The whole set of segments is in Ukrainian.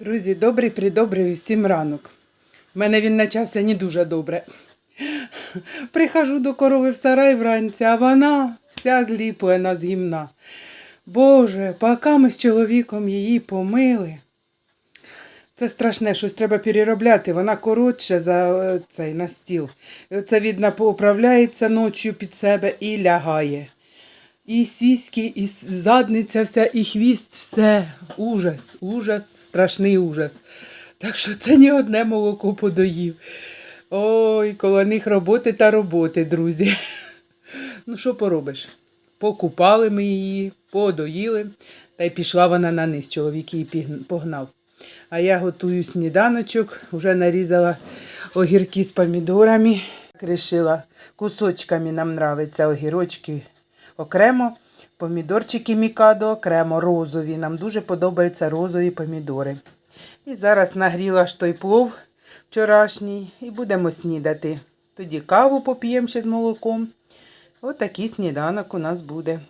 Друзі, добрий придобрий усім ранок. У мене він почався не дуже добре. Прихожу до корови в сарай вранці, а вона вся зліплена з гімна. Боже, поки ми з чоловіком її помили. Це страшне, щось треба переробляти. Вона коротше за е, цей на стіл. Оце, видно, поуправляється ночі під себе і лягає. І сіськи, і задниця вся, і хвіст, все. Ужас, ужас, страшний ужас. Так що це ні одне молоко подоїв. Ой, коло них роботи та роботи, друзі. Ну, що поробиш? Покупали ми її, подоїли, та й пішла вона на низ. Чоловік її погнав. А я готую сніданочок, вже нарізала огірки з помідорами. Рішила, кусочками нам нравиться огірочки окремо, помідорчики мікадо окремо, розові. Нам дуже подобаються розові помідори. І зараз нагріла ж той плов вчорашній і будемо снідати. Тоді каву поп'ємо ще з молоком. Отакий сніданок у нас буде.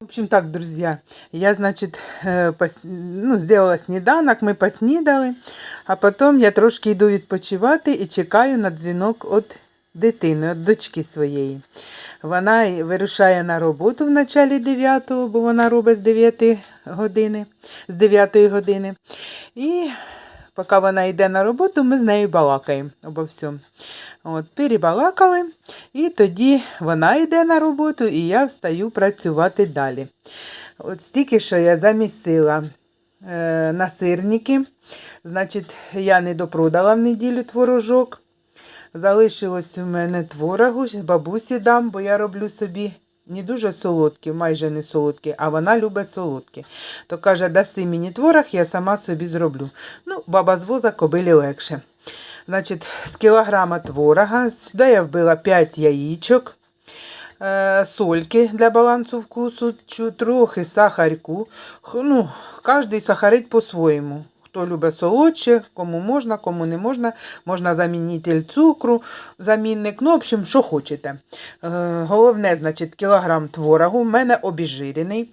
В общем так, друзья, я, значит, пос... ну, сделала сніданок, ми поснідали, а потім я трошки йду відпочивати і чекаю на дзвінок від дитини, дочки своєї. Вона вирушає на роботу в началі 9, бо вона робить з 9 години, з 9 години. І поки вона йде на роботу, ми з нею балакаємо обо всьому. От, перебалакали, і тоді вона йде на роботу, і я встаю працювати далі. От стільки, що я замісила е, на сирники. Значить, я не допродала в неділю творожок. Залишилось у мене творогу, бабусі дам, бо я роблю собі не дуже солодкі, майже не солодкі, а вона любить солодкі. То каже, даси мені творог, я сама собі зроблю. Ну, баба з воза кобилі легше. Значить, з кілограма творога, сюди я вбила 5 яєчок, е, сольки для балансу вкусу, трохи сахарку. Ну, кожен сахарить по-своєму. Хто любить солодше, кому можна, кому не можна. Можна замінитель цукру, замінник. Ну, в общем, що хочете. Е, головне, значить, кілограм творогу. У мене обіжирений.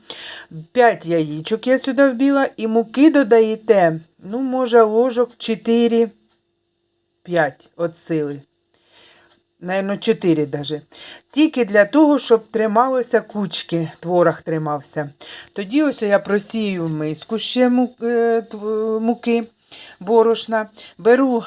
5 яєчок я сюди вбила. І муки додаєте, ну, може, ложок 4 5 от сили. Наверно, 4 даже. Тільки для того, щоб трималося кучки, творог тримався. Тоді ось я просію миску ще е, муки борошна, беру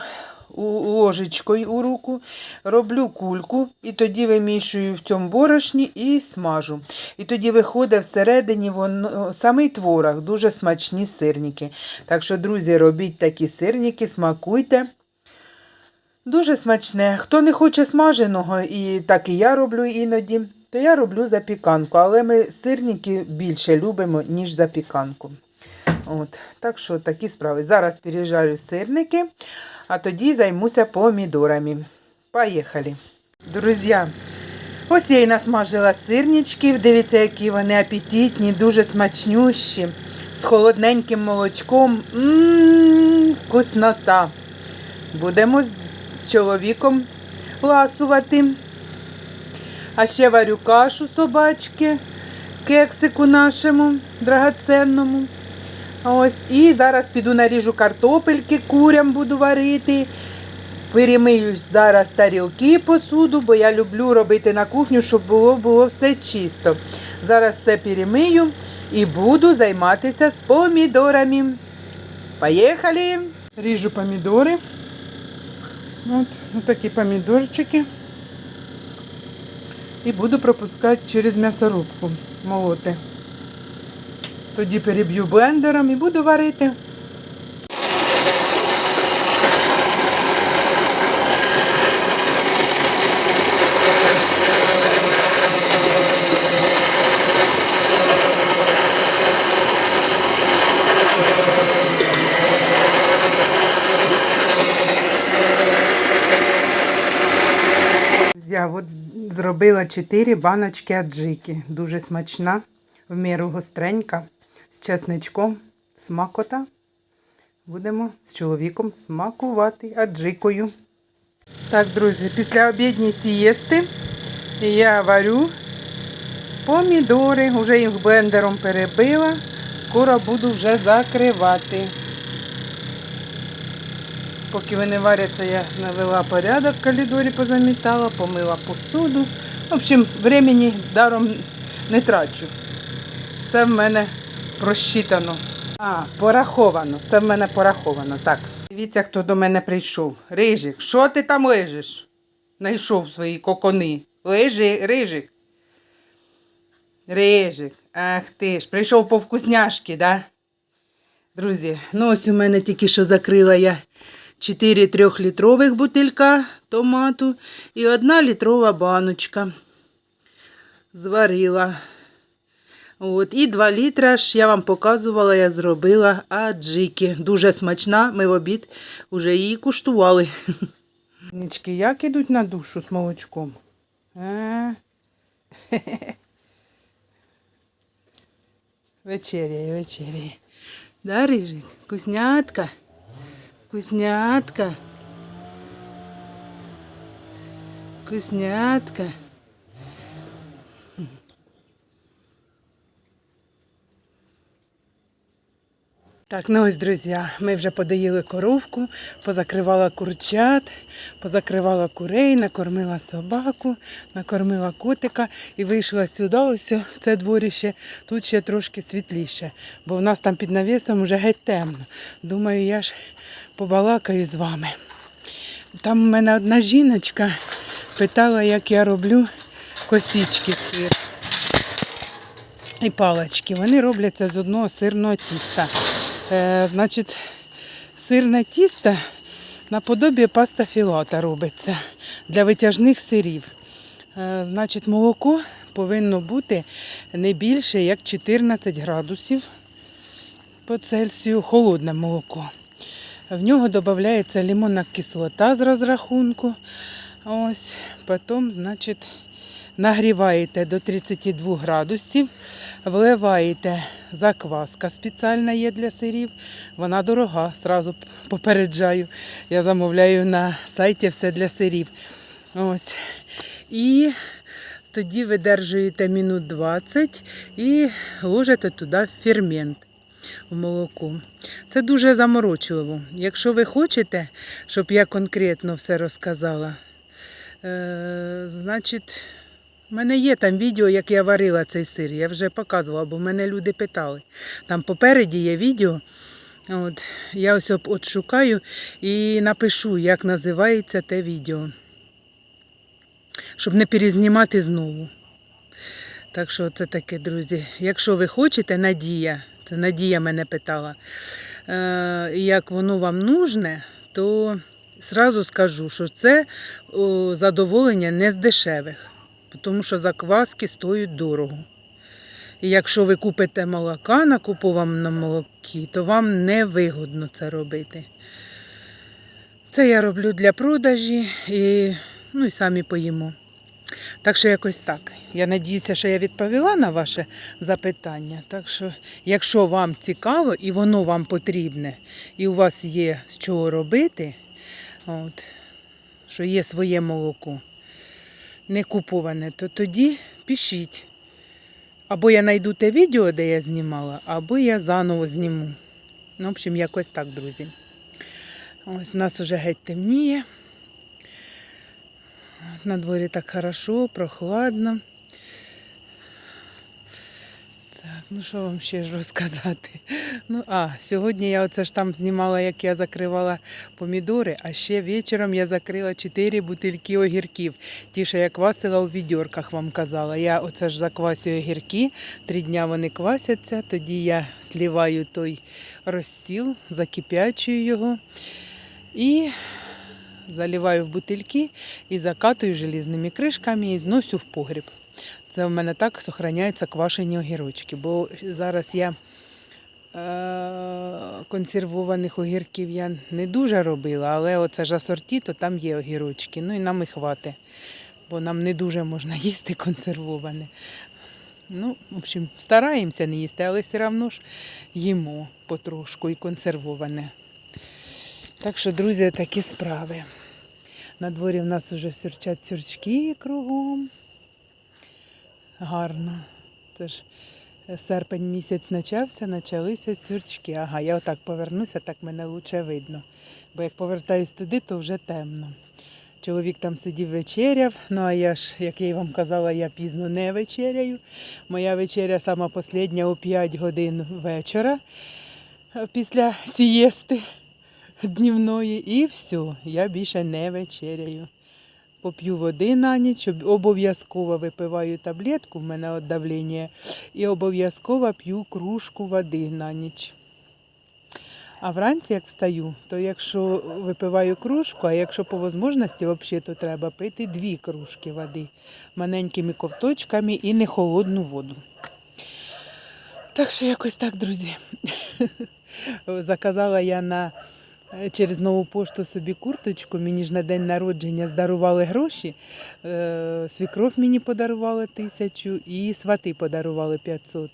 ложечкою у руку, роблю кульку і тоді вимішую в цьому борошні і смажу. І тоді виходить всередині воно, самий творог, дуже смачні сирники. Так що, друзі, робіть такі сирники, смакуйте. Дуже смачне. Хто не хоче смаженого, і так і я роблю іноді, то я роблю запіканку. Але ми сирники більше любимо, ніж запіканку. От, так що такі справи. Зараз пережарю сирники, а тоді займуся помідорами. Поїхали. Друзі, ось я і насмажила сирничків. Дивіться, які вони апетитні, дуже смачнющі, з холодненьким молочком. Ммм, вкуснота. Будемо з- чоловіком ласувати. А ще варю кашу собачки, кексику нашому драгоценному. Ось. І зараз піду наріжу картопельки, курям буду варити. Перемию зараз тарілки посуду, бо я люблю робити на кухню, щоб було, було все чисто. Зараз все перемию і буду займатися з помідорами. Поїхали! Ріжу помідори. От, от такі помідорчики. І буду пропускати через м'ясорубку молоти. Тоді переб'ю блендером і буду варити. Я от зробила 4 баночки аджики. Дуже смачна, в міру гостренька, з чесничком, смакота. Будемо з чоловіком смакувати аджикою. Так, друзі, після обідньої сієсти я варю помідори, вже їх блендером перебила. Скоро буду вже закривати. Поки вони варяться, я навела порядок в коридорі, позамітала, помила посуду. В общем, времени даром не трачу. Все в мене просчитано. А, пораховано. Все в мене пораховано. Так. Дивіться, хто до мене прийшов. Рижик, що ти там лежиш? Найшов свої кокони. Лежи, Рижик. Рижик. Ах ти ж, прийшов по вкусняшки, да? Друзі, ну ось у мене тільки що закрила я 4 трьохлітрових бутилька томату і одна літрова баночка. Зварила. От, і 2 літра ж я вам показувала, я зробила аджики. Дуже смачна, ми в обід вже її куштували. Нічки, як ідуть на душу з молочком? А? Вечеряє, вечеряє. Да, Рижик? Вкуснятка? Вкуснятка? Вкуснятка? Так, ну ось, друзі, ми вже подоїли коровку, позакривала курчат, позакривала курей, накормила собаку, накормила котика і вийшла сюди, ось в це дворище. Тут ще трошки світліше, бо в нас там під навісом вже геть темно. Думаю, я ж побалакаю з вами. Там у мене одна жіночка питала, як я роблю косички сир і палички. Вони робляться з одного сирного тіста. Е, значить, сирне тісто наподобі паста філата робиться для витяжних сирів. Е, значить, молоко повинно бути не більше як 14 градусів по Цельсію, холодне молоко. В нього додається лимонна кислота з розрахунку. Ось, потім, значить, нагріваєте до 32 градусів, вливаєте закваска спеціальна є для сирів. Вона дорога, сразу попереджаю. Я замовляю на сайті все для сирів. Ось. І тоді видержуєте минут 20 і ложите туди фермент в молоко. Це дуже заморочливо. Якщо ви хочете, щоб я конкретно все розказала, е, значить, в мене є там відео, як я варила цей сир. Я вже показувала, бо мене люди питали. Там попереді є відео. От, я ось от- шукаю і напишу, як називається те відео. Щоб не перезнімати знову. Так що це таке, друзі. Якщо ви хочете, Надія, це Надія мене питала, е, як воно вам нужне, то зразу скажу, що це задоволення не з дешевих, тому що закваски стоять дорого. І якщо ви купите молока на купованому молокі, то вам не вигодно це робити. Це я роблю для продажі і, ну, і самі поїмо. Так що якось так. Я надіюся, що я відповіла на ваше запитання. Так що, якщо вам цікаво і воно вам потрібне, і у вас є з чого робити, от, що є своє молоко, не куповане, то тоді пишіть. Або я знайду те відео, де я знімала, або я заново зніму. Ну, в общем, якось так, друзі. Ось у нас вже геть темніє. На дворі так хорошо, прохладно. Так, ну що вам ще ж розказати? Ну, а, сьогодні я оце ж там знімала, як я закривала помідори, а ще вечором я закрила 4 бутильки огірків. Ті, що я квасила у відьорках, вам казала. Я оце ж заквасюю огірки, три дня вони квасяться, тоді я сліваю той розсіл, закип'ячую його. І заливаю в бутильки і закатую желізними кришками і зносю в погріб. Це в мене так зберігаються квашені огірочки, бо зараз я е- консервованих огірків я не дуже робила, але оце ж асорті, то там є огірочки. Ну і нам і хватить, бо нам не дуже можна їсти консервоване. Ну, в общем, стараємося не їсти, але все одно ж їмо потрошку і консервоване. Так що, друзі, такі справи. На дворі в нас вже сюрчать сюрчки кругом. Гарно. Це ж Серпень місяць почався, почалися сюрчки. Ага, я отак повернуся, так мене лучше видно. Бо як повертаюсь туди, то вже темно. Чоловік там сидів вечеряв, ну а я ж, як я й вам казала, я пізно не вечеряю. Моя вечеря сама последня о 5 годин вечора е, після сієсти днівної. І все, я більше не вечеряю. Поп'ю води на ніч, обов'язково випиваю таблетку, в мене от давлення, і обов'язково п'ю кружку води на ніч. А вранці, як встаю, то якщо випиваю кружку, а якщо по можливості, взагалі, то треба пити дві кружки води маленькими ковточками і не холодну воду. Так що якось так, друзі. Заказала я на через нову пошту собі курточку. Мені ж на день народження здарували гроші. Е, Свікров мені подарували тисячу і свати подарували 500.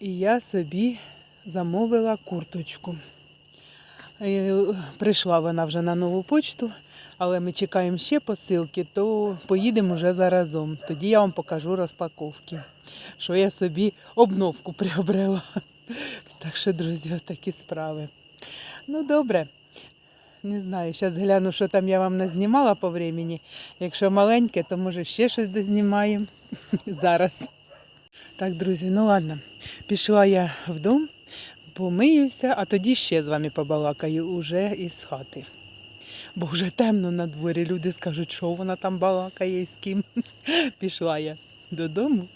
І я собі замовила курточку. Е, Прийшла вона вже на нову почту, але ми чекаємо ще посилки, то поїдемо вже заразом. Тоді я вам покажу розпаковки, що я собі обновку приобрела. Так що, друзі, такі справи. Ну, добре. Не знаю, зараз гляну, що там я вам назнімала по времени. Якщо маленьке, то може ще щось дознімаю зараз. Так, друзі, ну ладно. Пішла я в дом, помиюся, а тоді ще з вами побалакаю уже із хати. Бо вже темно на дворі. Люди скажуть, що вона там балакає і з ким. Пішла я додому.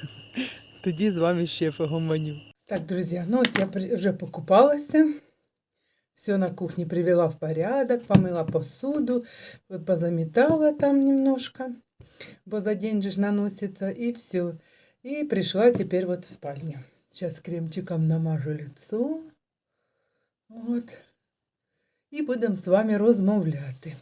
Тоді з вами ще погомоню. Так, друзі, ну ось я при- вже покупалася. Все на кухне привела в порядок, помыла посуду, позаметала там немножко, бо за день же ж наносится, и все. И пришла теперь вот в спальню. Сейчас кремчиком намажу лицо. Вот. І будемо з вами розмовляти.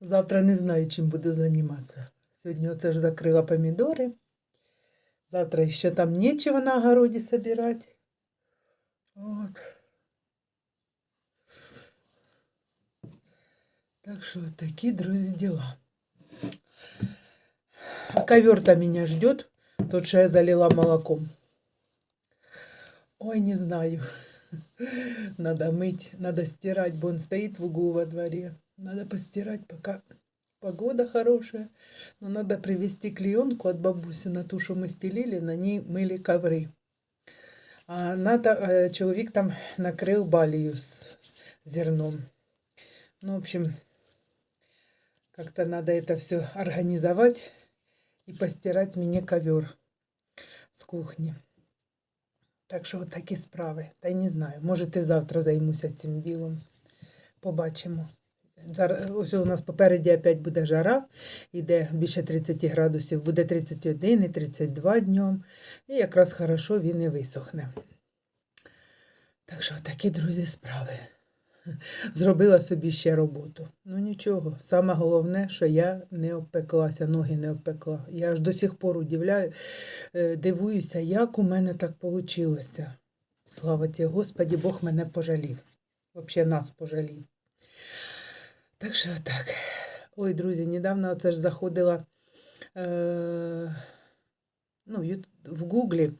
Завтра не знаю, чим буду займатися. Сьогодні оце ж закрила помідори. Завтра ще там нечего на огороді собирать. Вот. Так что вот такие, друзья, дела. А ковер-то меня ждет. Тот, что я залила молоком. Ой, не знаю. Надо мыть, надо стирать, бо он стоит в углу во дворе. Надо постирать, пока погода хорошая. Но надо привезти клеенку от бабуси на ту, что мы стелили, на ней мыли ковры. А надо, е, чоловік там накрив балію з зерном. Ну, в общем, как-то надо это все организовать и постирать мне ковер з кухні. Так що от такі справи. Та й не знаю. Може, і завтра займуся цим ділом. Побачимо. Зараз ось у нас попереді опять буде жара, іде більше 30 градусів, буде 31 і 32 днем. І якраз хорошо він і висохне. Так що такі, друзі, справи. Зробила собі ще роботу. Ну нічого. Саме головне, що я не обпеклася, ноги не обпекла. Я аж до сих пор удивляю, е, дивуюся, як у мене так вийшло. Слава ті, Господі, Бог мене пожалів. Взагалі нас пожалів. Так що так. Ой, друзі, недавно оце ж заходила е, ну, в Гуглі.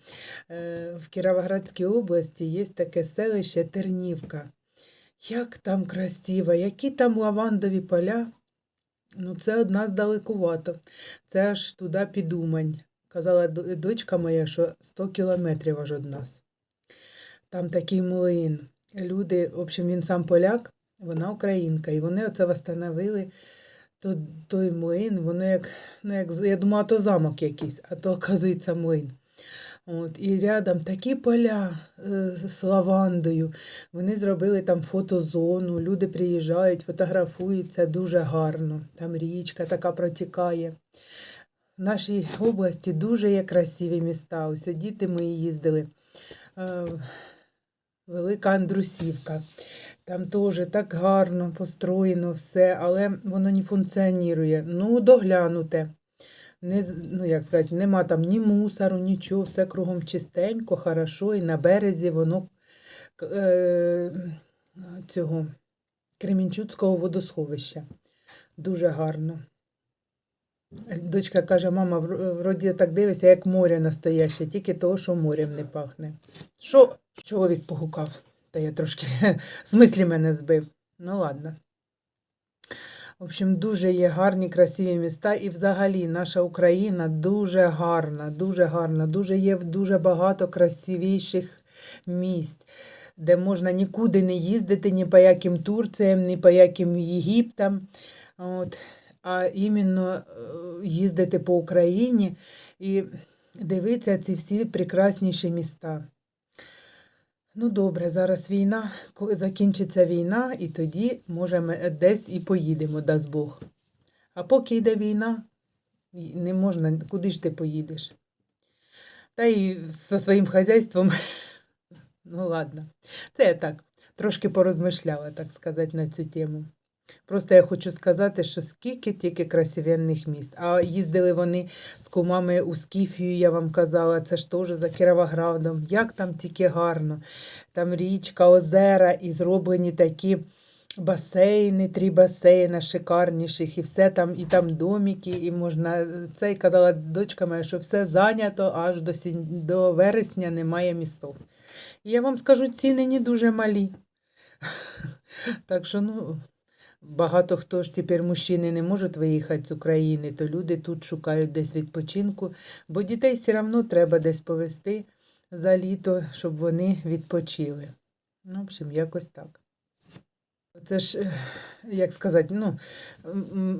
Е, в Кіровоградській області є таке селище Тернівка. Як там красиво, які там лавандові поля. Ну, це од нас далекувато. Це аж туди під Умань. Казала дочка моя, що 100 кілометрів аж від нас. Там такий млин. Люди, в общем, він сам поляк, вона українка. І вони оце встановили то, той млин, воно як, ну, як, я думала, то замок якийсь, а то, оказується, млин. От, і рядом такі поля е, з лавандою. Вони зробили там фотозону, люди приїжджають, фотографуються дуже гарно. Там річка така протікає. В нашій області дуже є красиві міста. Ось діти мої їздили. Е, Велика Андрусівка. Там теж так гарно построєно все, але воно не функціонує. Ну, доглянуте. Не, ну, як сказати, нема там ні мусору, нічого, все кругом чистенько, хорошо, і на березі воно е, цього Кремінчуцького водосховища. Дуже гарно. Дочка каже, мама, вроді так дивишся, як море настояще, тільки того, що морем не пахне. Що чоловік погукав? Та я трошки з мислі мене збив. Ну ладно. В общем, дуже є гарні, красиві міста, і взагалі наша Україна дуже гарна, дуже гарна, дуже є дуже багато красивіших місць, де можна нікуди не їздити, ні по яким Турціям, ні по яким Єгиптам. От. А іменно е, їздити по Україні і дивитися ці всі прекрасніші міста. Ну, добре, зараз війна, закінчиться війна, і тоді, може, ми десь і поїдемо, дасть Бог. А поки йде війна, не можна, куди ж ти поїдеш? Та й зі своїм хазяйством, ну ладно. Це я так, трошки порозмишляла, так сказати, на цю тему. Просто я хочу сказати, що скільки тільки красивенних міст. А їздили вони з кумами у Скіфію, я вам казала, це ж теж за Кіровоградом. Як там тільки гарно. Там річка, озера і зроблені такі басейни, три басейни шикарніших, і все там, і там домики, і можна. Це і казала дочка моя, що все зайнято аж до, сін... до вересня немає містов. І я вам скажу, ціни не дуже малі. Так що, ну, багато хто ж тепер мужчини не можуть виїхати з України, то люди тут шукають десь відпочинку, бо дітей все одно треба десь повезти за літо, щоб вони відпочили. Ну, в общем, якось так. Це ж, е, як сказати, ну,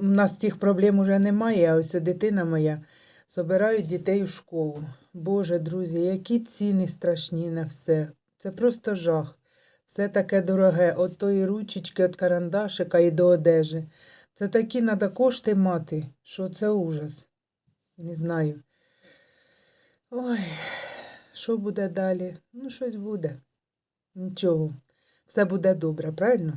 у нас цих проблем уже немає, а ось дитина моя собирають дітей у школу. Боже, друзі, які ціни страшні на все. Це просто жах. Все таке дороге, от тої ручечки, від карандашика і до одежі. Це такі треба кошти мати, що це ужас. Не знаю. Ой, що буде далі? Ну, щось буде. Нічого. Все буде добре, правильно?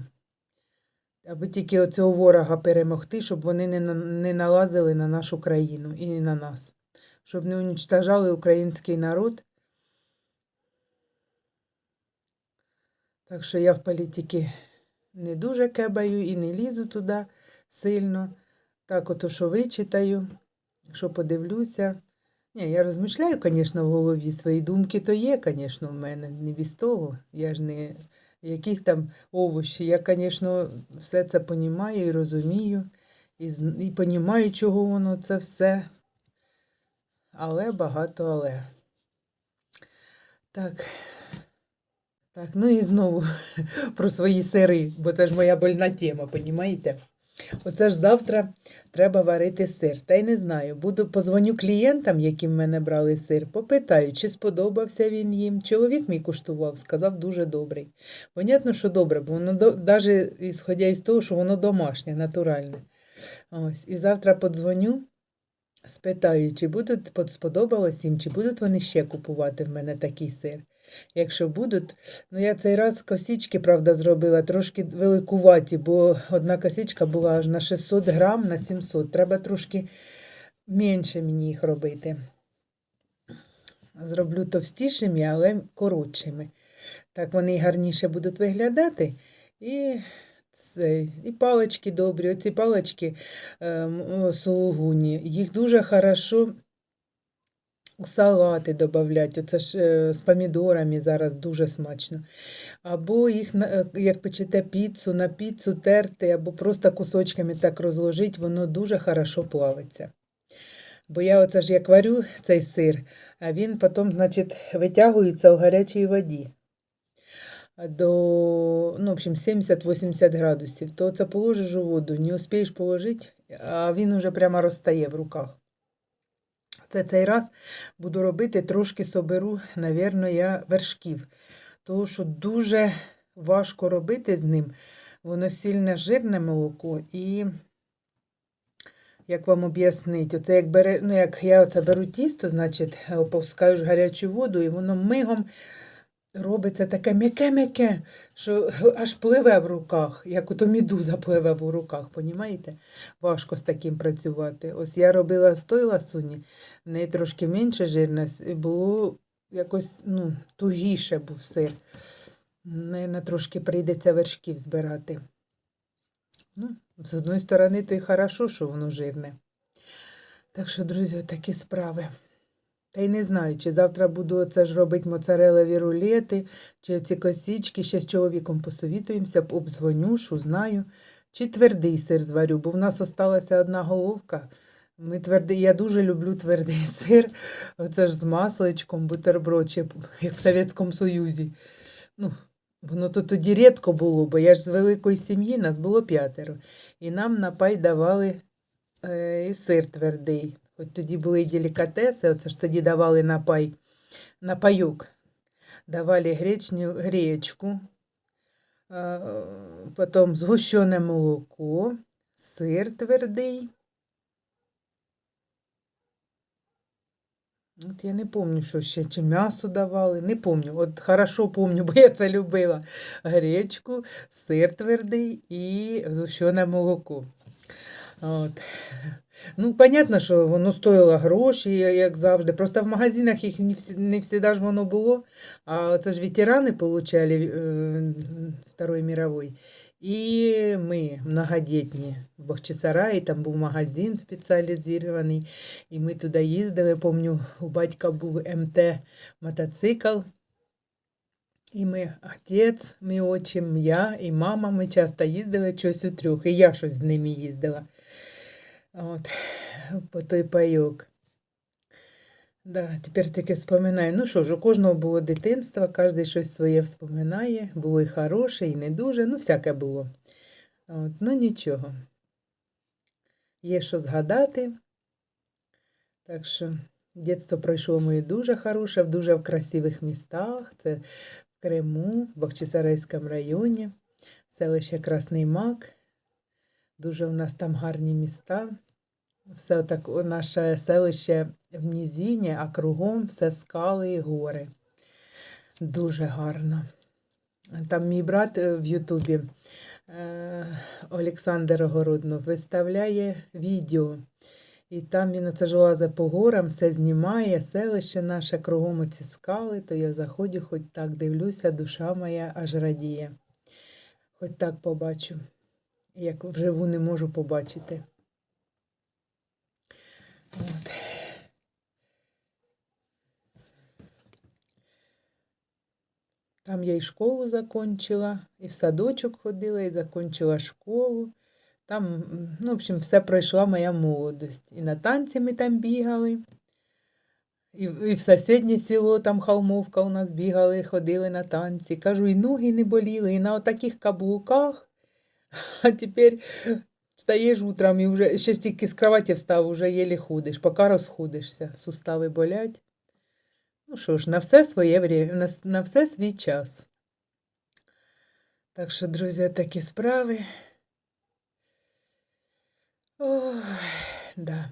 Аби тільки оцього ворога перемогти, щоб вони не, не налазили на нашу країну і на нас. Щоб не уничтожали український народ. Так що я в політики не дуже кебаю і не лізу туди сильно. Так, ото що вичитаю, що подивлюся. Ні, я розмишляю, звісно, в голові свої думки, то є, звісно, в мене. Не без того. Я ж не якісь там овочі. Я, звісно, все це понімаю і розумію, і, і понімаю, чого воно це все. Але багато але. Так. Так, ну і знову про свої сири, бо це ж моя больна тема, понімаєте? Оце ж завтра треба варити сир. Та й не знаю. Буду позвоню клієнтам, які в мене брали сир, попитаю, чи сподобався він їм. Чоловік мій куштував, сказав дуже добрий. Понятно, що добре, бо воно навіть ісходя із того, що воно домашнє, натуральне. Ось, і завтра подзвоню, спитаю, чи будуть сподобалось їм, чи будуть вони ще купувати в мене такий сир. Якщо будуть, ну я цей раз косички, правда, зробила трошки великуваті, бо одна косичка була аж на 600 грам на 700. Треба трошки менше мені їх робити. Зроблю товстішими, але коротшими. Так вони гарніше будуть виглядати. І, це, і палички добрі. Оці палички е, сулугуні, їх дуже хорошо у салати додавлять. Оце ж е, з помідорами зараз дуже смачно. Або їх, е, як печете піцу, на піцу терти, або просто кусочками так розложить, воно дуже хорошо плавиться. Бо я оце ж як варю цей сир, а він потім, значить, витягується у гарячій воді до, ну, в общем, 70-80 градусів, то це положиш у воду, не успієш положити, а він уже прямо розтає в руках. Це цей раз буду робити, трошки соберу, навірно, я вершків. Тому що дуже важко робити з ним. Воно сильне жирне молоко і, як вам об'яснити, оце як бере, ну, як я оце беру тісто, значить, опускаю ж гарячу воду, і воно мигом робиться таке м'яке-м'яке, що аж пливе в руках, як ото медуза пливе в руках, понімаєте? Важко з таким працювати. Ось я робила з той ласуні, в неї трошки менше жирність, було якось ну, тугіше був сир. Наверно, трошки прийдеться вершків збирати. Ну, з одної сторони, то й хорошо, що воно жирне. Так що, друзі, такі справи. Та й не знаю, чи завтра буду це ж робити моцарелеві рулети, чи ці косички. Ще з чоловіком посовітуємося, обдзвоню, що знаю. Чи твердий сир зварю, бо в нас осталася одна головка. Ми твердий, я дуже люблю твердий сир. Оце ж з масличком, бутерброд, ще як в Совєтському Союзі. Ну, воно то тоді рідко було, бо я ж з великої сім'ї, нас було п'ятеро. І нам на пай давали е, і сир твердий. Хоч тоді були делікатеси, оце ж тоді давали на пай. Давали гречню, гречку, потім згущене молоко, сир твердий. От я не пам'ятаю, що ще чи м'ясо давали, не пам'ятаю. От хорошо пам'ятаю, бо я це любила. Гречку, сир твердий і згущене молоко. От. Ну, понятно, що воно стоїло гроші, як завжди. Просто в магазинах їх не всі, не всегда ж воно було. А це ж ветерани получали е, Второї мирової. І ми многодітні в Бахчисараї, там був магазин спеціалізований, і ми туди їздили. Помню, у батька був МТ мотоцикл. І ми, отець, мій отчим, я і мама, ми часто їздили щось у трьох, і я щось з ними їздила. От, по той пайок. Да, тепер таки споминаю. Ну що ж, у кожного було дитинство, кожен щось своє вспоминає. Було і хороше, і не дуже, ну всяке було. От, ну нічого. Є що згадати. Так що дитинство пройшло моє дуже хороше, в дуже в красивих містах. Це в Криму, в Бахчисарайському районі, селище Красний Мак. Дуже у нас там гарні міста. Все так наше селище в низині, а кругом все скали і гори. Дуже гарно. Там мій брат е, в Ютубі е, Олександр Огороднов виставляє відео. І там він оце ж лазить по горам, все знімає, селище наше, кругом оці скали, то я заходжу, хоч так дивлюся, душа моя аж радіє. Хоч так побачу, як вживу не можу побачити. От. Там я і школу закончила, і в садочок ходила, і закончила школу. Там, ну, в общем, все пройшла моя молодость. І на танці ми там бігали. І, і в сусіднє село, там Холмовка у нас бігали, ходили на танці. Кажу, і ноги не боліли, і на отаких каблуках. А тепер встаєш утром і вже ще стільки з кроваті встав, вже єлі ходиш, поки розходишся, сустави болять. Ну що ж, на все своє на, на все свій час. Так що, друзі, такі справи. Ой, да.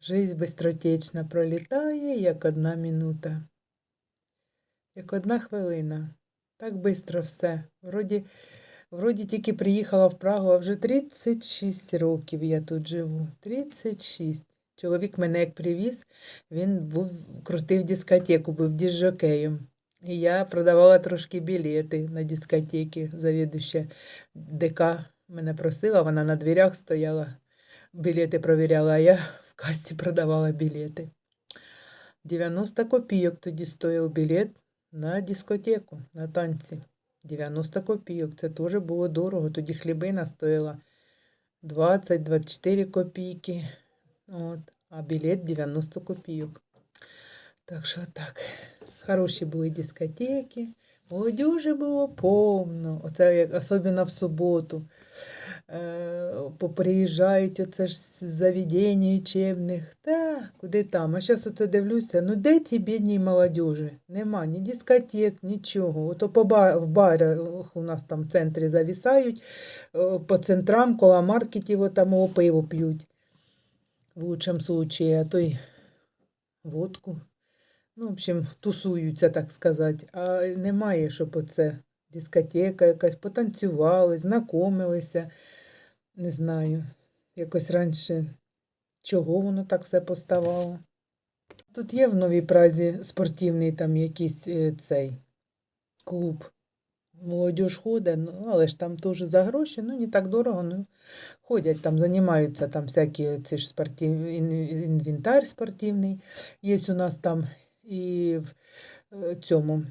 Жизнь бистротечна пролітає, як одна минута, як одна хвилина. Так бистро все. Вроді, вроді тільки приїхала в Прагу, а вже 36 років я тут живу. 36. Чоловік мене як привіз, він був, крутив дискотеку, був діжокеєм. І я продавала трошки білети на дискотеки. Завідуще ДК мене просила, вона на дверях стояла, білети провіряла, а я в касті продавала білети. 90 копійок тоді стояв білет на дискотеку, на танці. 90 копійок. Це теж було дорого. Тоді хлібина стоїла 20-24 копійки. От. А білет 90 копійок. Так що так. Хороші були дискотеки. Молодіжі було повно. Оце як особливо в суботу. Е, поприїжджають оце ж з учебних. Та, куди там? А зараз оце дивлюся, ну де ті бідні молодіжі? Нема ні дискотек, нічого. Ото по ба- в барах у нас там в центрі завісають, е, по центрам, коло маркетів там пиво п'ють. В лучшем случае, а то й водку. Ну, в общем, тусуються, так сказати. А немає, щоб оце дискотека якась, потанцювали, знайомилися. Не знаю. Якось раніше чого воно так все поставало. Тут є в Новій Празі спортивний там якийсь е, цей клуб. молодіж ходить, ну, але ж там теж за гроші, ну не так дорого, ну ходять там, займаються там всякі ці ж спортив... інвентар спортивний. Є у нас там і в е, цьому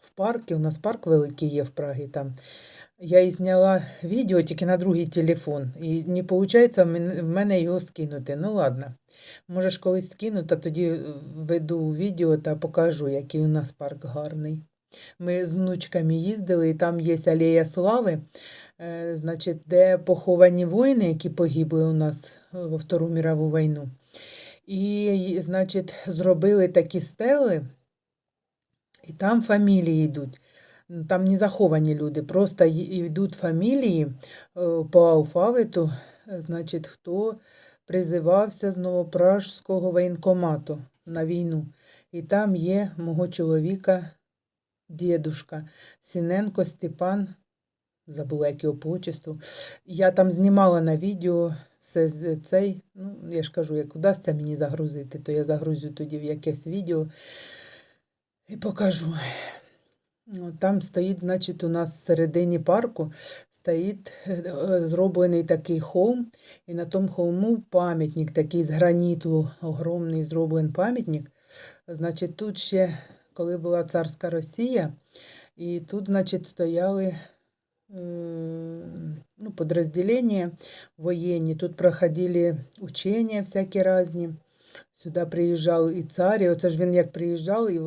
в парку, у нас парк великий є в Прагі там. Я і зняла відео тільки на другий телефон. І не виходить в мене його скинути. Ну ладно. Можеш колись скину, та тоді е, веду відео та покажу, який у нас парк гарний. Ми з внучками їздили, і там є алея слави, е, значить, де поховані воїни, які погибли у нас е, во Втору мірову війну. І, значить, зробили такі стели, і там фамілії йдуть. Там не заховані люди, просто йдуть фамілії е, по алфавиту, е, значить, хто призивався з Новопражського воєнкомату на війну. І там є мого чоловіка, дідушка, Сіненко Степан, забула як його по. Я там знімала на відео все цей, ну, я ж кажу, як удасться мені загрузити, то я загрузю тоді в якесь відео і покажу. Там стоїть, значить, у нас всередині парку стоїть е, е, зроблений такий холм, і на тому холму пам'ятник такий з граніту, огромний зроблений пам'ятник. Значить, тут ще, коли була царська Росія, і тут, значить, стояли ну, підрозділення воєнні, тут проходили учення всякі різні. Сюди приїжджав і цар, і оце ж він як приїжджав, і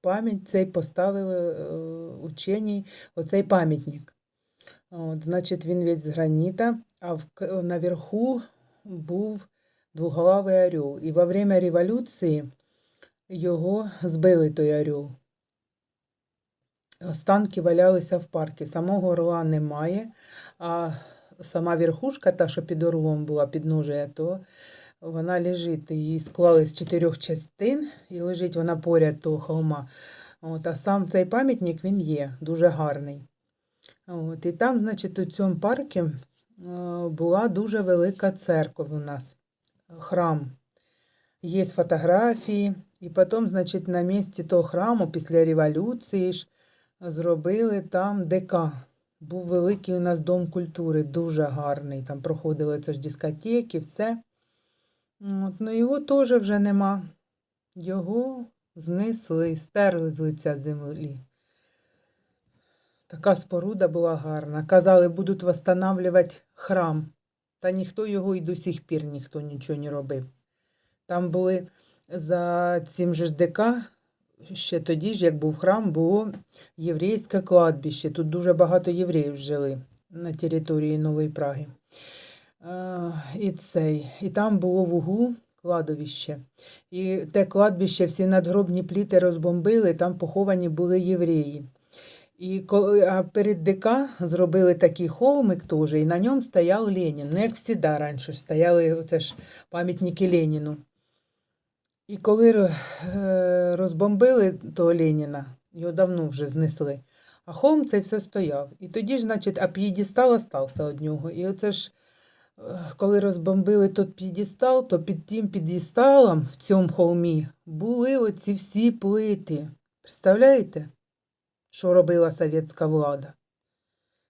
пам'ять цей поставили е, ученій оцей пам'ятник. От, значить, він весь з граніта, а в, наверху був двуглавий орел. І во время революції його збили той орел. Останки валялися в парку. Самого орла немає, а сама верхушка, та, що під орлом була підножия, то вона лежить. Її склали з чотирьох частин і лежить вона поряд того холма. От, а сам цей пам'ятник він є, дуже гарний. От, і там, значить, у цьому парку е, була дуже велика церква у нас, храм. Є фотографії, і потім, значить, на місці того храму після революції ж зробили там ДК. Був великий у нас дом культури, дуже гарний. Там проходили це ж дискотеки, все. От, ну його теж вже нема. Його знесли, стерли з лиця землі. Така споруда була гарна. Казали, будуть восстанавливати храм. Та ніхто його і до сих пір ніхто нічого не робив. Там були за цим же ДК, ще тоді ж, як був храм, було єврейське кладбище. Тут дуже багато євреїв жили на території Нової Праги. Е, і, цей, і там було в углу кладовище. І те кладбище всі надгробні пліти розбомбили, там поховані були євреї. І коли а перед ДК зробили такий холмик теж, і на ньому стояв Ленін. Ну, як завжди раніше стояли оце ж пам'ятники Леніну. І коли е, розбомбили того Леніна, його давно вже знесли, а холм цей все стояв. І тоді ж, значить, а п'єдестал остався від нього. І оце ж, коли розбомбили той п'єдестал, то під тим п'єдесталом в цьому холмі були оці всі плити. Представляєте? що робила совєтська влада.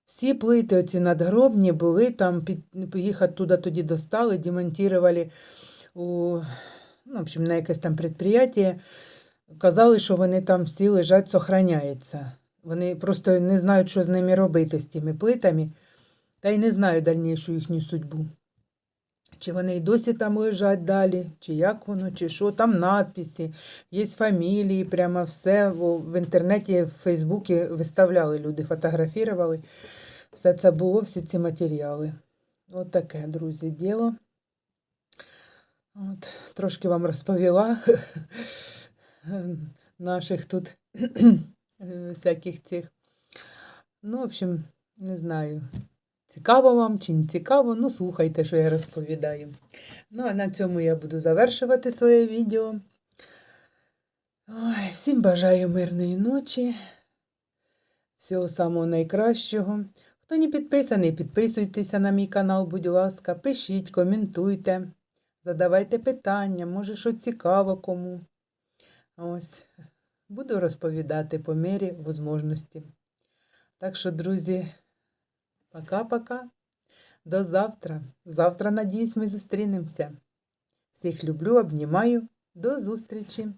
Всі плити оці надгробні були там, під, їх оттуда тоді достали, демонтували у, ну, в общем, на якесь там предприятие. Казали, що вони там всі лежать, сохраняються. Вони просто не знають, що з ними робити, з тими плитами, та й не знають дальнішу їхню судьбу. Чи вони й досі там лежать далі, чи як воно, чи що, там надписи, є фамілії, прямо все. В, інтернеті, в Фейсбуці виставляли люди, фотографували. Все це було, всі ці матеріали. От таке, друзі, діло. От, трошки вам розповіла наших тут всяких цих. Ну, в общем, не знаю. Цікаво вам чи не цікаво, ну слухайте, що я розповідаю. Ну, а на цьому я буду завершувати своє відео. Ой, всім бажаю мирної ночі, всього самого найкращого. Хто не підписаний, підписуйтеся на мій канал, будь ласка, пишіть, коментуйте, задавайте питання, може, що цікаво кому. Ось. буду розповідати по мірі можливості. Так що, друзі, пока-пока. До завтра. Завтра, надіюсь, ми зустрінемося. Всіх люблю, обнімаю. До зустрічі!